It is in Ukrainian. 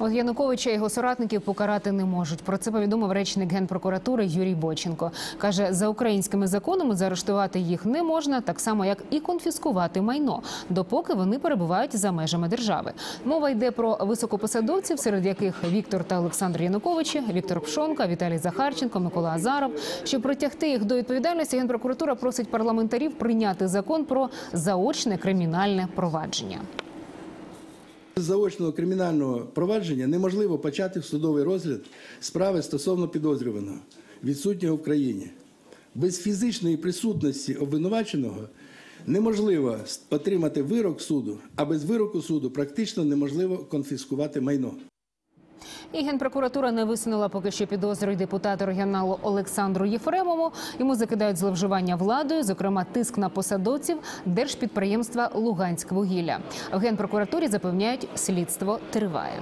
От Януковича і його соратників покарати не можуть. Про це повідомив речник генпрокуратури Юрій Боченко. каже, за українськими законами заарештувати їх не можна, так само як і конфіскувати майно, допоки вони перебувають за межами держави. Мова йде про високопосадовців, серед яких Віктор та Олександр Януковичі, Віктор Пшонка, Віталій Захарченко, Микола Азаров. Щоб притягти їх до відповідальності, генпрокуратура просить парламентарів прийняти закон про заочне кримінальне провадження. З заочного кримінального провадження неможливо почати судовий розгляд справи стосовно підозрюваного, відсутнього в країні. Без фізичної присутності обвинуваченого неможливо отримати вирок суду, а без вироку суду практично неможливо конфіскувати майно. І генпрокуратура не висунула поки що підозру депутату регіоналу Олександру Єфремову. Йому закидають зловживання владою, зокрема тиск на посадовців держпідприємства Луганськвугілля. В генпрокуратурі запевняють, слідство триває.